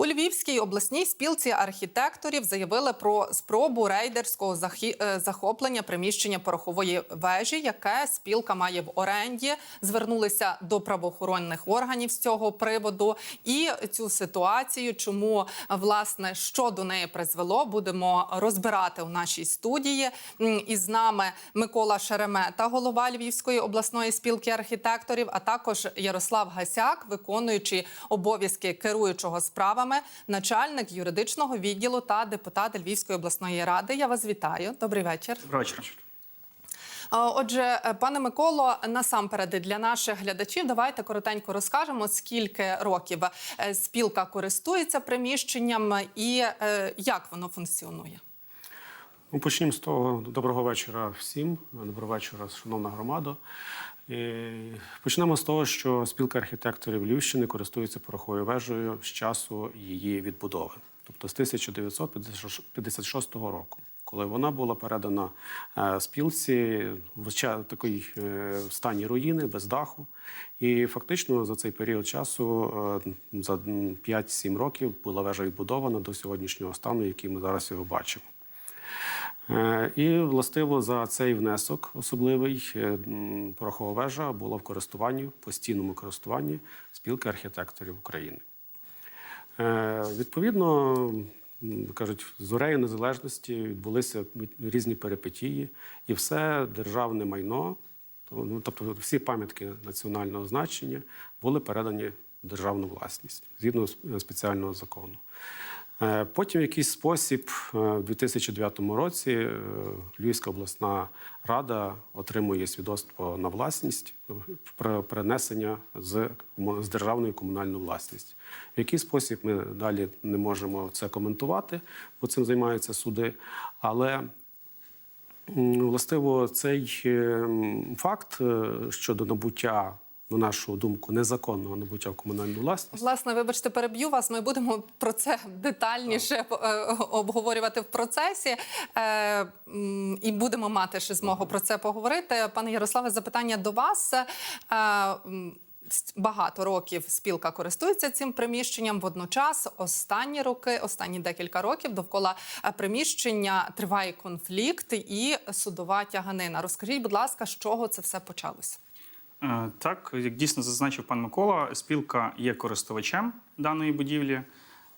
У Львівській обласній спілці архітекторів заявили про спробу рейдерського е, захоплення приміщення порохової вежі, яке спілка має в оренді. Звернулися до правоохоронних органів з цього приводу. І цю ситуацію, чому власне що до неї призвело, будемо розбирати у нашій студії. І з нами Микола Шеремета, голова Львівської обласної спілки архітекторів, а також Ярослав Гасяк, виконуючий обов'язки керуючого справами, начальник юридичного відділу та депутат Львівської обласної ради. Я вас вітаю. Добрий вечір. Доброго вечора. А, Отже, пане Миколо, насамперед для наших глядачів давайте коротенько розкажемо, скільки років е, спілка користується приміщенням і е, як воно функціонує. Ну, почнімо з того. Доброго вечора всім. Доброго вечора, шановна громада. І Почнемо з того, що спілка архітекторів Львівщини користується пороховою вежею з часу її відбудови, тобто з 1956 року, коли вона була передана е, спілці в такій е, стані руїни, без даху. І фактично за цей період часу, е, за 5-7 років, була вежа відбудована до сьогоднішнього стану, який ми зараз його бачимо. Е, І властиво за цей внесок особливий е, порохова вежа була в користуванні, постійному користуванні спілки архітекторів України. Е, Відповідно, кажуть, з урею незалежності відбулися різні перипетії, і все державне майно, ну, тобто всі пам'ятки національного значення, були передані в державну власність згідно спеціального закону. Е, Потім в якийсь спосіб е, в 2009 році е, Львівська обласна рада отримує свідоцтво на власність про перенесення з, з державної комунальну власність. В який спосіб ми далі не можемо це коментувати, бо цим займаються суди. Але властиво цей факт щодо набуття, на нашу думку, незаконного набуття в комунальну власність. Власне, вибачте, переб'ю вас. Ми будемо про це детальніше е, обговорювати в процесі е, і будемо мати ще змогу про це поговорити. Пане Ярославе, запитання до вас. Е, Багато років спілка користується цим приміщенням. Водночас, останні роки, останні декілька років довкола е, приміщення триває конфлікт і судова тяганина. Розкажіть, будь ласка, з чого це все почалося? Е, Так, як дійсно зазначив пан Микола, спілка є користувачем даної будівлі.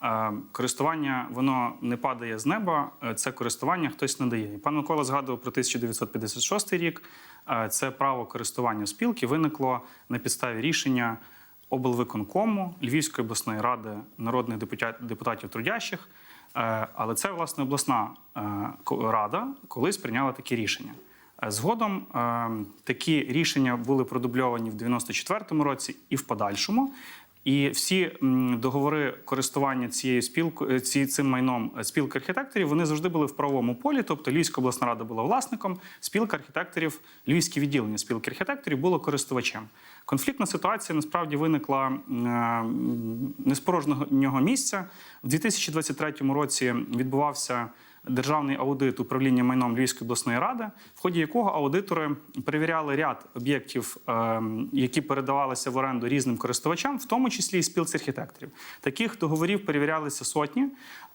Е, Користування воно не падає з неба, е, це користування хтось надає. І пан Микола згадував про 1956 рік. Це право користування спілки виникло на підставі рішення облвиконкому Львівської обласної ради народних депутат- депутатів трудящих. Але це власне обласна рада колись прийняла такі рішення. Е, Згодом е, такі рішення були продубльовані в 94-му році і в подальшому. І всі договори користування цією спілкою ці, цим майном е, спілки архітекторів вони завжди були в правовому полі. Тобто Львівська обласна рада була власником, спілка архітекторів, Львівське відділення спілки архітекторів було користувачем. Конфліктна ситуація насправді виникла е, м, не з порожнього місця. В 2023 році відбувався державний аудит управління майном Львівської обласної ради, в ході якого аудитори перевіряли ряд об'єктів, е, які передавалися в оренду різним користувачам, в тому числі і спілці архітекторів. Таких договорів перевірялися сотні,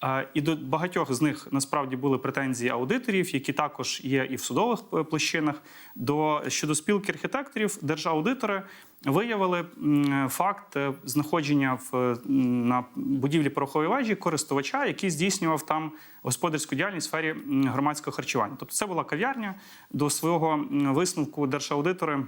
е, і до багатьох з них насправді були претензії аудиторів, які також є і в судових е, площинах. До щодо спілки архітекторів, держаудитори виявили факт е, знаходження в е, на будівлі порохової вежі користувача, який здійснював там господарську діяльність в сфері громадського харчування. Тобто, це була кав'ярня. До свого висновку держаудитори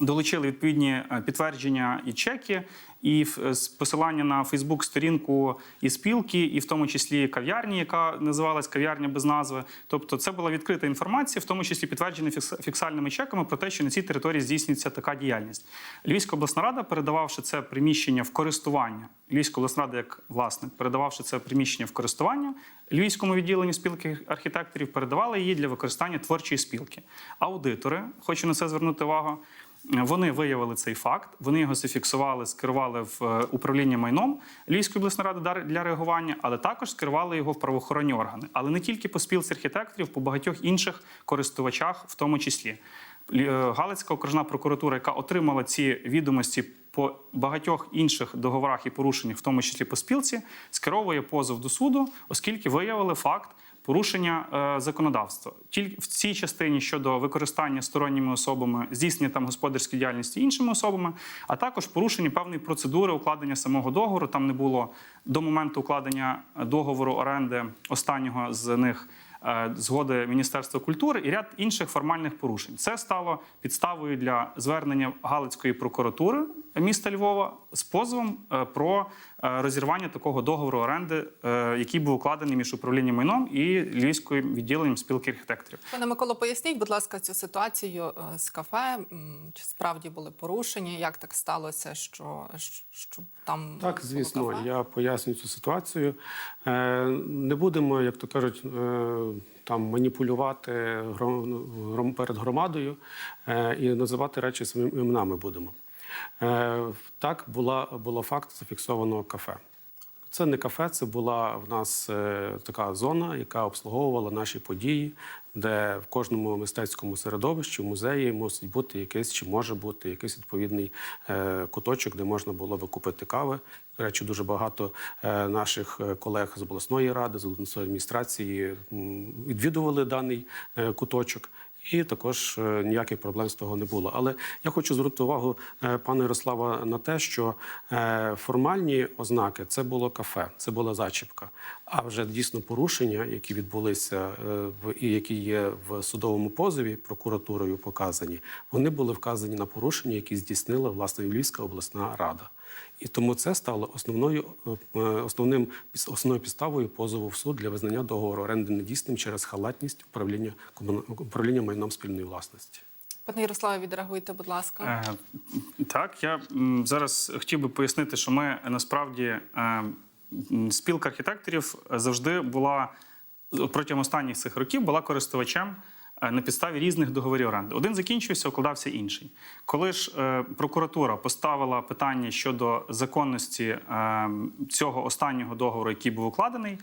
долучили відповідні е, підтвердження і чеки, і е, посилання на Фейсбук-сторінку і спілки, і в тому числі кав'ярні, яка називалась кав'ярня без назви. Тобто, це була відкрита інформація, в тому числі підтверджена фіксальними чеками про те, що на цій території здійснюється така діяльність. Львівська обласна рада, передававши це приміщення в користування, Львівська обласна рада як власник, передававши це приміщення в користування. Львівському відділенню спілки архітекторів передавали її для використання творчої спілки. Аудитори, хочу на це звернути увагу. Вони виявили цей факт, вони його зафіксували, скерували в е, управління майном Львівської обласної ради для реагування, але також скерували його в правоохоронні органи. Але не тільки по спілці архітекторів, по багатьох інших користувачах, в тому числі. Е, Галицька окружна прокуратура, яка отримала ці відомості по багатьох інших договорах і порушеннях, в тому числі по спілці, скеровує позов до суду, оскільки виявили факт. Порушення е, законодавства тільки в цій частині щодо використання сторонніми особами, здійснення там господарської діяльності іншими особами, а також порушення певної процедури укладення самого договору. Там не було до моменту укладення договору оренди останнього з них е, згоди Міністерства культури і ряд інших формальних порушень. Це стало підставою для звернення Галицької прокуратури міста Львова з позовом е, про е, розірвання такого договору оренди, е, який був укладений між управлінням майном і Львівським відділенням спілки архітекторів. Пане Миколо, поясніть, будь ласка, цю ситуацію з кафе. Чи справді були порушення? Як так сталося, що, що там Так, було звісно, кафе? я поясню цю ситуацію. Не будемо, як то кажуть, там маніпулювати гром- гром- перед громадою е, і називати речі своїми іменами будемо. Е, Так, була, було факт зафіксованого кафе. Це не кафе, це була в нас е, така зона, яка обслуговувала наші події, де в кожному мистецькому середовищі, в музеї мусить бути якийсь чи може бути якийсь відповідний е, куточок, де можна було би купити кави. До речі, дуже багато наших колег з обласної ради, з обласної адміністрації відвідували даний куточок. І також е, ніяких проблем з того не було. Але я хочу звернути увагу е, пана Ярослава на те, що е, формальні ознаки це було кафе, це була зачіпка. А вже дійсно порушення, які відбулися в і які є в судовому позові прокуратурою показані, вони були вказані на порушення, які здійснила власне Львівська обласна рада. І тому це стало основною основним основною підставою позову в суд для визнання договору оренди недійсним через халатність управління управління майном спільної власності. Пане Ярославе, відреагуйте, будь ласка. Е, Так, я м, зараз хотів би пояснити, що ми насправді е, спілка архітекторів завжди була протягом останніх цих років була користувачем е, на підставі різних договорів оренди. Один закінчився, укладався інший. Коли ж е, прокуратура поставила питання щодо законності е, цього останнього договору, який був укладений,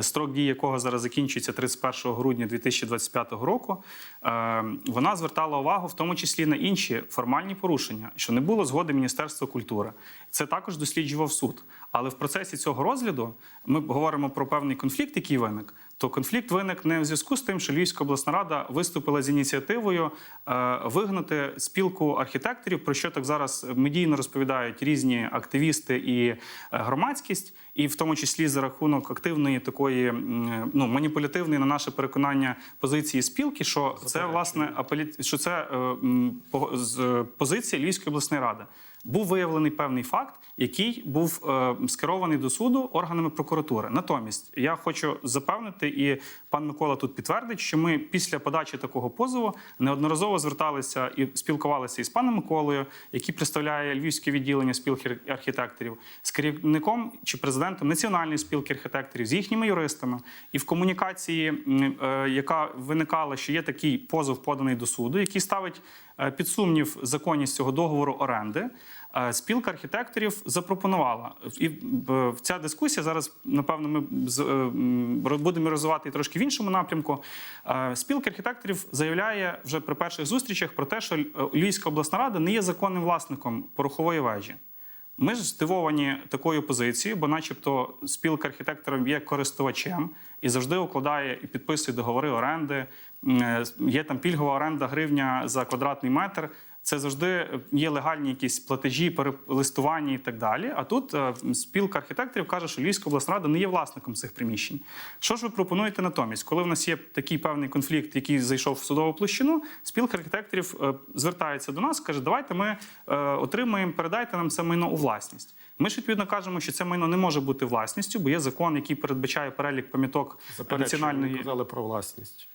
строк дії якого зараз закінчується 31 грудня 2025 року, е, вона звертала увагу в тому числі на інші формальні порушення, що не було згоди Міністерства культури. Це також досліджував суд. Але в процесі цього розгляду ми говоримо про певний конфлікт, який виник. То конфлікт виник не в зв'язку з тим, що Львівська обласна рада виступила з ініціативою е, вигнати спілку архітекторів, про що так зараз медійно розповідають різні активісти і е, громадськість, і в тому числі за рахунок активної такої ну маніпулятивної на наше переконання позиції спілки, що це власне апелі... що це е, позиція Львівської обласної ради. Був виявлений певний факт, який був е, скерований до суду органами прокуратури. Натомість я хочу запевнити, і пан Микола тут підтвердить, що ми після подачі такого позову неодноразово зверталися і спілкувалися із паном Миколою, який представляє львівське відділення спілки архітекторів, з керівником чи президентом національної спілки архітекторів, з їхніми юристами, і в комунікації, е, яка виникала, що є такий позов поданий до суду, який ставить е, під сумнів законність цього договору оренди. Е, Спілка архітекторів запропонувала і е, ця дискусія зараз, напевно, ми е, будемо розвивати трошки в іншому напрямку. Спілка архітекторів заявляє вже при перших зустрічах про те, що Львівська обласна рада не є законним власником порохової вежі. Ми ж здивовані такою позицією, бо, начебто, спілка архітекторів є користувачем і завжди укладає і підписує договори оренди. Є там пільгова оренда гривня за квадратний метр. Це завжди є легальні якісь платежі, перелистування і так далі. А тут е, спілка архітекторів каже, що Львівська обласна рада не є власником цих приміщень. Що ж ви пропонуєте натомість? Коли в нас є такий певний конфлікт, який зайшов в судову площину, спілка архітекторів е, звертається до нас, каже, давайте ми е, отримаємо, передайте нам це майно у власність. Ми ж відповідно кажемо, що це майно не може бути власністю, бо є закон, який передбачає перелік пам'яток національної. казали про власність.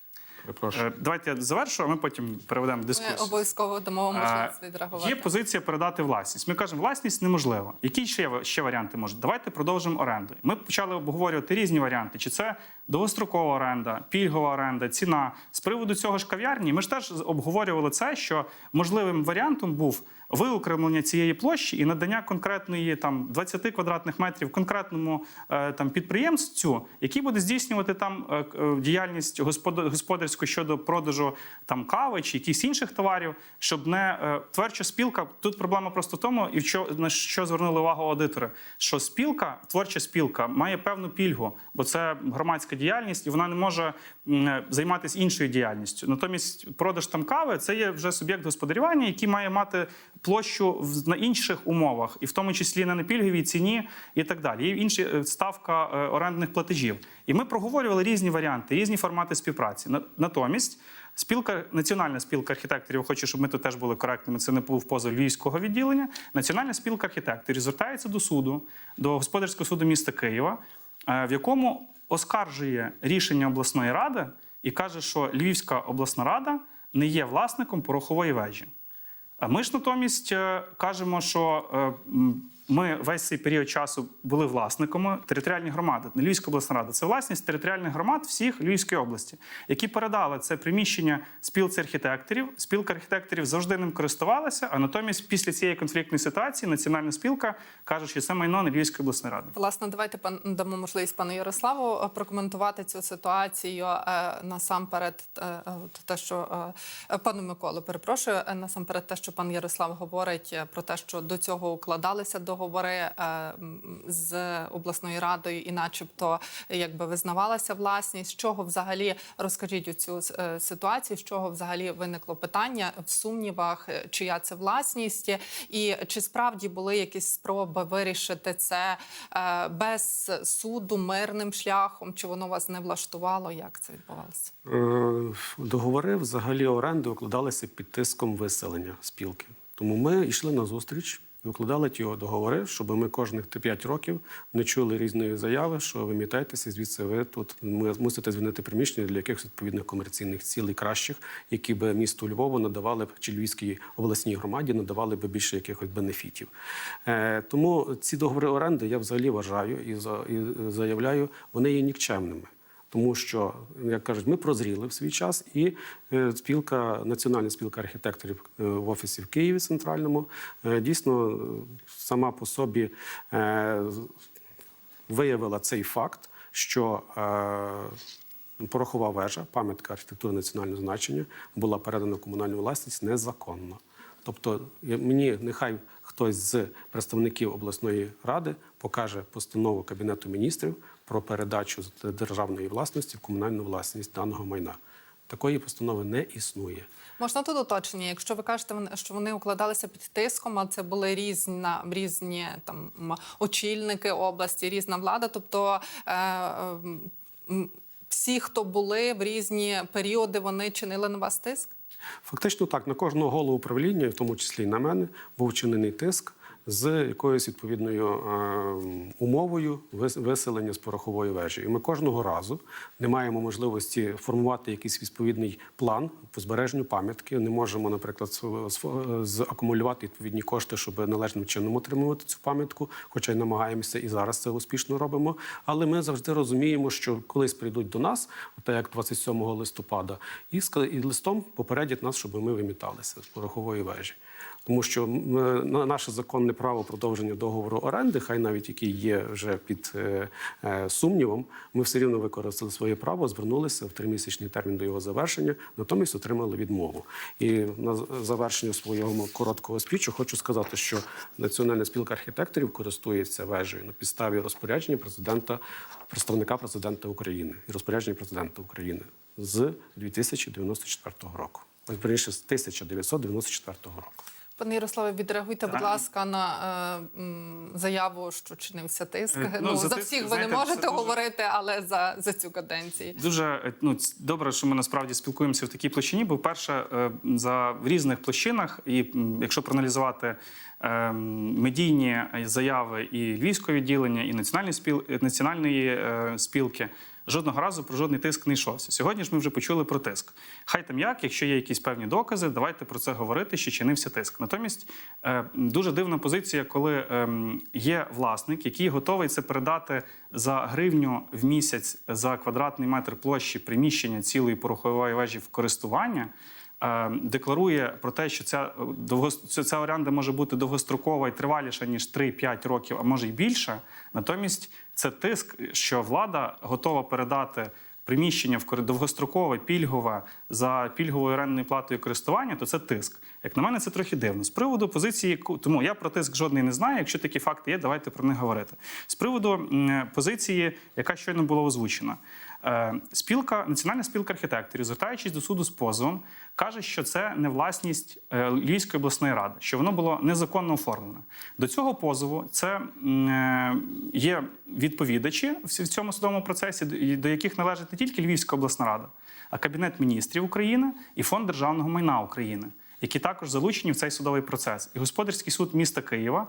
Перепрошую. Е, Давайте я завершу, а ми потім переведемо Ми дискусію. обов'язково дамо можливість Е, відреагувати. Є позиція передати власність. Ми кажемо, власність неможлива. Які ще, ще варіанти можуть? Давайте продовжимо оренду. Ми почали обговорювати різні варіанти: чи це довгострокова оренда, пільгова оренда, ціна. З приводу цього ж кав'ярні, ми ж теж обговорювали це, що можливим варіантом був виокремлення цієї площі і надання конкретної там 20 квадратних метрів конкретному е, там підприємству, який буде здійснювати там е, е, діяльність господа- господарську щодо продажу там кави чи якихось інших товарів, щоб не творча спілка. Тут проблема просто в тому, і що на що звернули увагу аудитори, що спілка, творча спілка, має певну пільгу, бо це громадська діяльність, і вона не може е, займатися іншою діяльністю. Натомість продаж там кави це є вже суб'єкт господарювання, який має мати площу на інших умовах, і в тому числі на пільговій ціні, і так далі. Є інші е, ставка е, орендних платежів. І ми проговорювали різні варіанти, різні формати співпраці. Натомість. Спілка, національна спілка архітекторів, хочу, щоб ми тут теж були коректними. Це не був позов львівського відділення. Національна спілка архітекторів звертається до суду, до господарського суду міста Києва, в якому оскаржує рішення обласної ради і каже, що Львівська обласна рада не є власником порохової вежі. А ми ж натомість е, кажемо, що е, ми весь цей період часу були власниками територіальні громади. Не Львівська обласна рада це власність територіальних громад всіх Львівської області, які передали це приміщення спілці архітекторів. Спілка архітекторів завжди ним користувалася. А натомість, після цієї конфліктної ситуації, національна спілка каже, що це майно не Львівської обласної ради. Власне, давайте пан дамо можливість пану Ярославу е, прокоментувати цю ситуацію е, насамперед. е, Те, що пану Миколу, перепрошую, насамперед, те, що пан Ярослав говорить про те, що до цього укладалися договори е, з обласною радою, і, начебто, якби визнавалася власність. З чого взагалі розкажіть у цю ситуацію? З чого взагалі виникло питання в сумнівах, е, чия це власність, і чи справді були якісь спроби вирішити це е, без суду мирним шляхом? Чи воно вас не влаштувало? Як це відбувалося? Е, Договори взагалі оренди укладалися під тиском виселення спілки. Тому ми йшли на зустріч і укладали ті договори, щоб ми кожних 5 років не чули різної заяви, що ви мітаєтеся, звідси ви тут ми- мусите звільнити приміщення для якихось відповідних комерційних цілей кращих, які би місту Львову надавали б чи Львівській обласній громаді надавали б більше якихось бенефітів. Е, тому ці договори оренди я взагалі вважаю і, і заявляю, вони є нікчемними. Тому що, як кажуть, ми прозріли в свій час, і е, спілка, національна спілка архітекторів е, в офісі в Києві центральному е, дійсно сама по собі виявила цей факт, що порохова вежа, пам'ятка архітектури національного значення, була передана комунальну власність незаконно. Тобто, мені нехай хтось з представників обласної ради покаже постанову Кабінету міністрів про передачу державної власності в комунальну власність даного майна. Такої постанови не існує. Можна тут уточнення, якщо ви кажете, що вони укладалися під тиском, а це були різна, різні там очільники області, різна влада. Тобто е, е, всі, хто були в різні періоди, вони чинили на вас тиск? Фактично так, на кожного голову управління, в тому числі і на мене, був чинений тиск з якоюсь відповідною е, умовою вис- виселення з порохової вежі. І ми кожного разу не маємо можливості формувати якийсь відповідний план по збереженню пам'ятки. Не можемо, наприклад, сф- відповідні кошти, щоб належним чином утримувати цю пам'ятку, хоча й намагаємося і зараз це успішно робимо. Але ми завжди розуміємо, що колись прийдуть до нас, так як 27 листопада, і листом попередять нас, щоб ми виміталися з порохової вежі. Тому що е, на- наше законне право продовження договору оренди, хай навіть який є вже під е, е, сумнівом, ми все рівно використали своє право, звернулися в тримісячний термін до його завершення, натомість отримали відмову. І на завершення свого короткого спічу хочу сказати, що Національна спілка архітекторів користується вежею на підставі розпорядження президента, представника президента України і розпорядження президента України з 2094 року. Ось більше з 1994 року. Пане Ярославе, відреагуйте, будь ласка, на е, м, заяву, що чинився тиск. Е, ну, ну, за, за тиск, всіх ви знаєте, не можете дуже- говорити, але за, за цю каденцію. Дуже е, ну, добре, що ми насправді спілкуємося в такій площині, бо перше е, за в різних площинах, і якщо проаналізувати е, медійні заяви і львівського відділення, і національної спіл національної е, спілки. Жодного разу про жодний тиск не йшовся. Сьогодні ж ми вже почули про тиск. Хай там як, якщо є якісь певні докази, давайте про це говорити, що чинився тиск. Натомість е, дуже дивна позиція, коли ем, є власник, який готовий це передати за гривню в місяць за квадратний метр площі приміщення цілої порохової вежі в користування. е, декларує про те, що ця, е, довго, ця, оренда може бути довгострокова і триваліша, ніж 3-5 років, а може й більше. Натомість це тиск, що влада готова передати приміщення в довгострокове, пільгове за пільговою орендною платою користування, то це тиск. Як на мене, це трохи дивно. З приводу позиції, тому я про тиск жодний не знаю. Якщо такі факти є, давайте про них говорити. З приводу позиції, яка щойно була озвучена. Е, Спілка, Національна спілка архітекторів, звертаючись до суду з позовом, каже, що це не власність е, Львівської обласної ради, що воно було незаконно оформлене. До цього позову це е, є відповідачі в цьому судовому процесі, до- яких належить не тільки Львівська обласна рада, а Кабінет міністрів України і Фонд державного майна України, які також залучені в цей судовий процес. І господарський суд міста Києва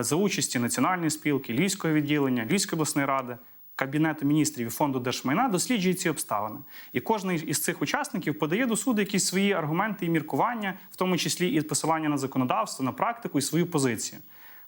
за участі національної спілки, Львівського відділення, Львівської обласної ради. Кабінету міністрів і фонду держмайна досліджує ці обставини, і кожен із цих учасників подає до суду якісь свої аргументи і міркування, в тому числі і посилання на законодавство, на практику і свою позицію.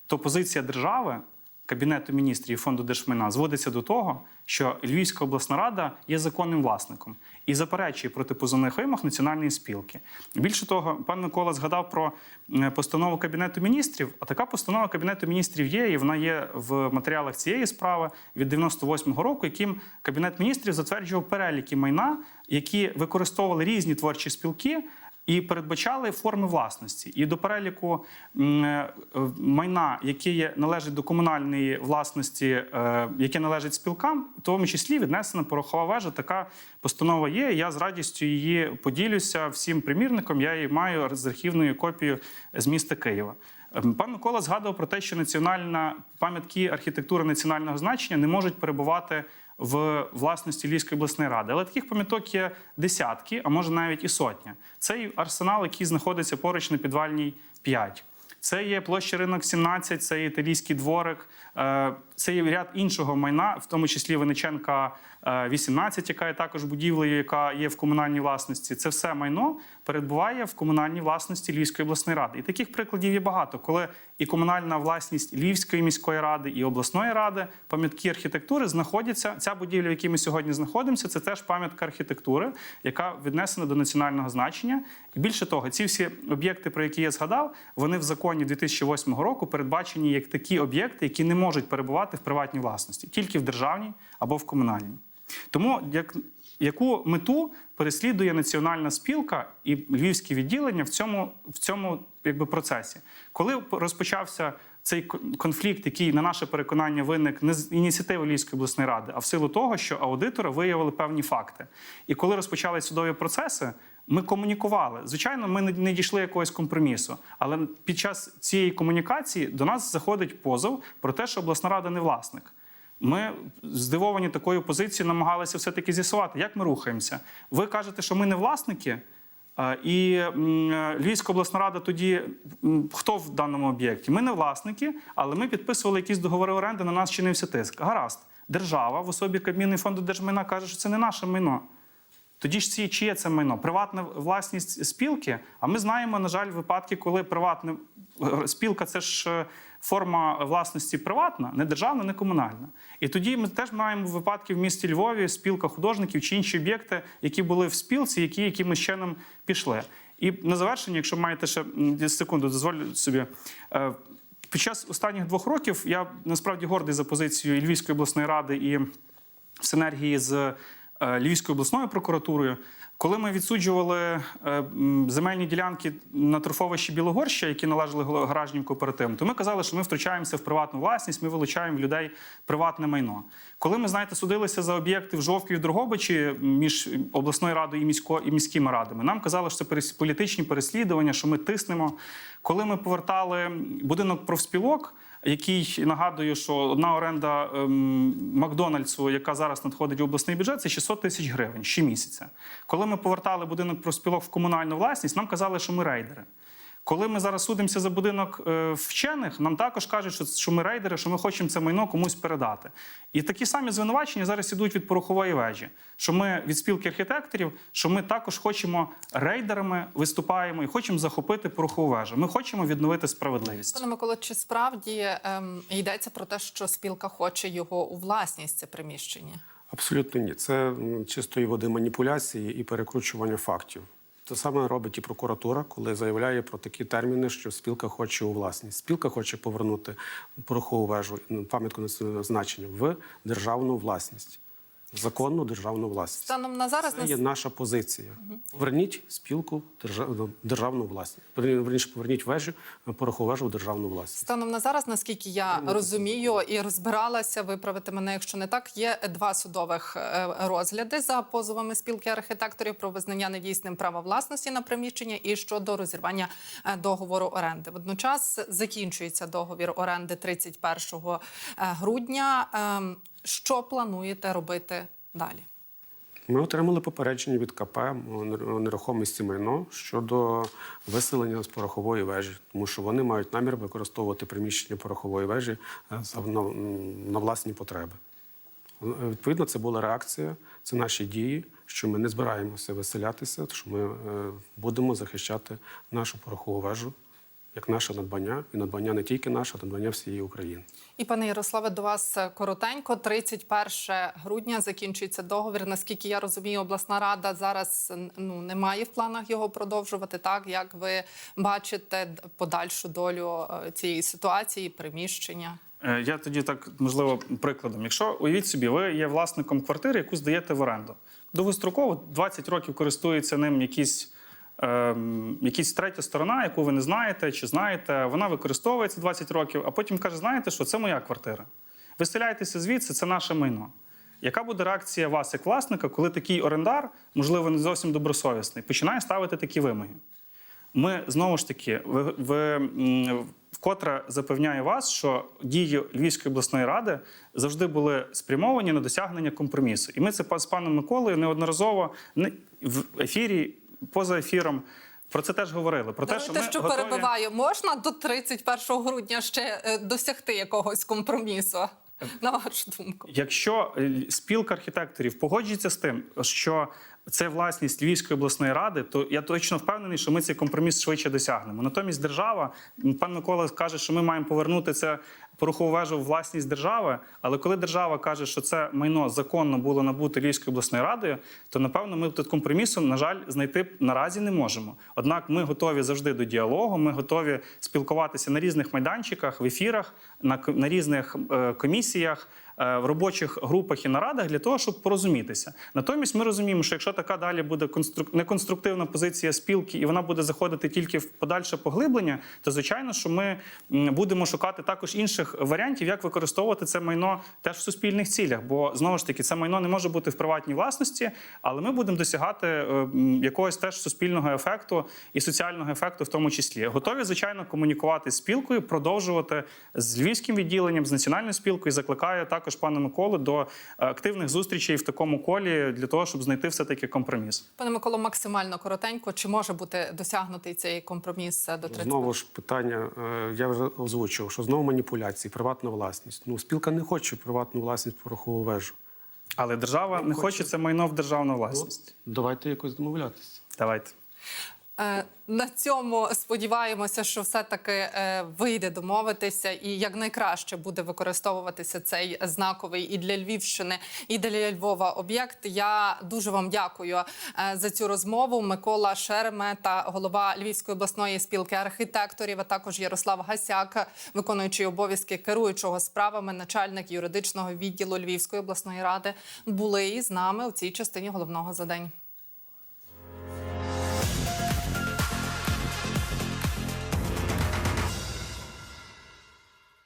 То позиція держави, Кабінету міністрів фонду держмайна зводиться до того, що Львівська обласна рада є законним власником і заперечує проти позовних вимог національної спілки. Більше того, пан Микола згадав про е, постанову Кабінету міністрів. А така постанова Кабінету міністрів є, і вона є в матеріалах цієї справи від 98-го року, яким Кабінет міністрів затверджував переліки майна, які використовували різні творчі спілки. І передбачали форми власності. І до переліку е, майна, яке належить до комунальної власності, е, яке належить спілкам, в тому числі віднесена порохова вежа. Така постанова є. Я з радістю її поділюся всім примірником. Я її маю з архівною копією з міста Києва. Ем, Пан Микола згадував про те, що національна пам'ятки архітектури національного значення не можуть перебувати в власності Львівської обласної ради. Але таких пам'яток є десятки, а може навіть і сотня. Це арсенал, який знаходиться поруч на підвальній 5. Це є площа ринок 17, це є італійський дворик, е, це є ряд іншого майна, в тому числі Вениченка е, 18, яка є також будівлею, яка є в комунальній власності. Це все майно перебуває в комунальній власності Львівської обласної ради. І таких прикладів є багато, коли і комунальна власність Львівської міської ради, і обласної ради, пам'ятки архітектури знаходяться. Ця будівля, в якій ми сьогодні знаходимося, це теж пам'ятка архітектури, яка віднесена до національного значення. І більше того, ці всі об'єкти, про які я згадав, вони в законі 2008 року передбачені як такі об'єкти, які не можуть перебувати в приватній власності, тільки в державній або в комунальній. Тому як, яку мету переслідує національна спілка і львівське відділення в цьому, в цьому якби, процесі? Коли розпочався цей конфлікт, який на наше переконання виник не з ініціативи Львівської обласної ради, а в силу того, що аудитори виявили певні факти. І коли розпочали судові процеси, ми комунікували. Звичайно, ми не- дійшли якогось компромісу. Але під час цієї комунікації до нас заходить позов про те, що обласна рада не власник. Ми здивовані такою позицією, намагалися все-таки з'ясувати, як ми рухаємося. Ви кажете, що ми не власники, і Львівська обласна рада тоді хто в даному об'єкті? Ми не власники, але ми підписували якісь договори оренди, на нас чинився тиск. Гаразд, держава в особі Кабміну і фонду держмайна каже, що це не наше майно. Тоді ж чиє це майно? Приватна власність спілки. А ми знаємо, на жаль, випадки, коли приватна спілка це ж е, форма власності приватна, не державна, не комунальна. І тоді ми теж маємо випадки в місті Львові, спілка художників чи інші об'єкти, які були в спілці, які якимось чином пішли. І на завершення, якщо маєте ще секунду, дозволю собі. е, Під час останніх двох років я насправді гордий за позицією Львівської обласної ради і в синергії з е, Львівською обласною прокуратурою. Коли ми відсуджували е, земельні ділянки на торфовищі Білогорща, які належали гаражнім кооперативам, то ми казали, що ми втручаємося в приватну власність, ми вилучаємо в людей приватне майно. Коли ми, знаєте, судилися за об'єкти в Жовкві і Дрогобичі між обласною радою і, місько, і міськими радами, нам казали, що це політичні переслідування, що ми тиснемо. Коли ми повертали будинок профспілок, який нагадую, що одна оренда ем, Макдональдсу, яка зараз надходить в обласний бюджет, це 600 тисяч гривень щомісяця. Коли ми повертали будинок профспілок в комунальну власність, нам казали, що ми рейдери. Коли ми зараз судимося за будинок е, вчених, нам також кажуть, що, що ми рейдери, що ми хочемо це майно комусь передати. І такі самі звинувачення зараз ідуть від порохової вежі. Що ми від спілки архітекторів, що ми також хочемо рейдерами виступаємо і хочемо захопити порохову вежу. Ми хочемо відновити справедливість. Пане Микола, чи справді ем, йдеться про те, що спілка хоче його у власність це приміщення? Абсолютно ні. Це чистої води маніпуляції і перекручування фактів. Те саме робить і прокуратура, коли заявляє про такі терміни, що спілка хоче у власність. Спілка хоче повернути порохову вежу пам'ятку національного значення в державну власність, законну державну власність. Станом на зараз Це є наша позиція. Поверніть спілку в держав- державну власність. Верні- Верніше, поверніть вежу, порохову вежу в державну власність. Станом на зараз, наскільки я розумію і розбиралася, виправити мене, якщо не так, є два судових е, розгляди за позовами спілки архітекторів про визнання недійсним права власності на приміщення і щодо розірвання е, договору оренди. Водночас закінчується договір оренди 31 е, грудня. Що плануєте робити далі? Ми отримали попередження від КП о нерухомості майно щодо виселення з порохової вежі, тому що вони мають намір використовувати приміщення порохової вежі е, на, на власні потреби. Е, Відповідно, це була реакція, це наші дії, що ми не збираємося виселятися, що ми е, будемо захищати нашу порохову вежу як наше надбання, і надбання не тільки наше, а надбання всієї України. І пане Ярославе, до вас е, коротенько. 31 грудня закінчується договір. Наскільки я розумію, обласна рада зараз ну не має в планах його продовжувати. Так як ви бачите подальшу долю е, цієї ситуації, приміщення? Е, Я тоді так можливо прикладом. Якщо уявіть собі, ви є власником квартири, яку здаєте в оренду. Довгостроково 20 років користується ним якісь. Ем, якісь третя сторона, яку ви не знаєте чи знаєте, вона використовується 20 років, а потім каже: знаєте, що це моя квартира. Виселяйтеся звідси, це наше майно. Яка буде реакція вас як власника, коли такий орендар, можливо, не зовсім добросовісний, починає ставити такі вимоги? Ми знову ж таки ви, ви вкотре запевняю вас, що дії Львівської обласної ради завжди були спрямовані на досягнення компромісу. І ми це з паном Миколою неодноразово не- в ефірі, поза ефіром про це теж говорили. Про те, що ми що готові... перебиваю, можна до 31 грудня ще е, досягти якогось компромісу? На вашу думку? Якщо е, спілка архітекторів погоджується з тим, що це власність Львівської обласної ради, то я точно впевнений, що ми цей компроміс швидше досягнемо. Натомість держава, пан Микола каже, що ми маємо повернути це порохову вежу власність держави. Але коли держава каже, що це майно законно було набуто Львівською обласною радою, то напевно ми тут компромісу, на жаль, знайти наразі не можемо. Однак ми готові завжди до діалогу. Ми готові спілкуватися на різних майданчиках, в ефірах, на, на різних е, комісіях. Е, В робочих групах і нарадах для того, щоб порозумітися. Натомість ми розуміємо, що якщо така далі буде конструк... неконструктивна позиція спілки, і вона буде заходити тільки в подальше поглиблення, то звичайно, що ми будемо шукати також інших варіантів, як використовувати це майно теж в суспільних цілях. Бо знову ж таки, це майно не може бути в приватній власності, але ми будемо досягати е, якогось теж суспільного ефекту і соціального ефекту, в тому числі. Готові, звичайно, комунікувати з спілкою, продовжувати з львівським відділенням, з національною спілкою. Закликаю також пана Миколу до е, активних зустрічей в такому колі для того, щоб знайти все таки компроміс. Пане Миколо, максимально коротенько. Чи може бути досягнутий цей компроміс е, до 31? Знову ж питання, е, я вже озвучив, що знову маніпуляції, приватна власність. Ну, спілка не хоче приватну власність порохову вежу. Але держава не хоче це майно в державну власність. Давайте якось домовлятися. Давайте. Е, На цьому сподіваємося, що все-таки е, вийде домовитися, і якнайкраще буде використовуватися цей знаковий і для Львівщини, і для Львова об'єкт. Я дуже вам дякую е, за цю розмову. Микола Шеремета, голова Львівської обласної спілки архітекторів, а також Ярослав Гасяк, виконуючий обов'язки керуючого справами, начальник юридичного відділу Львівської обласної ради, були із нами у цій частині головного за день.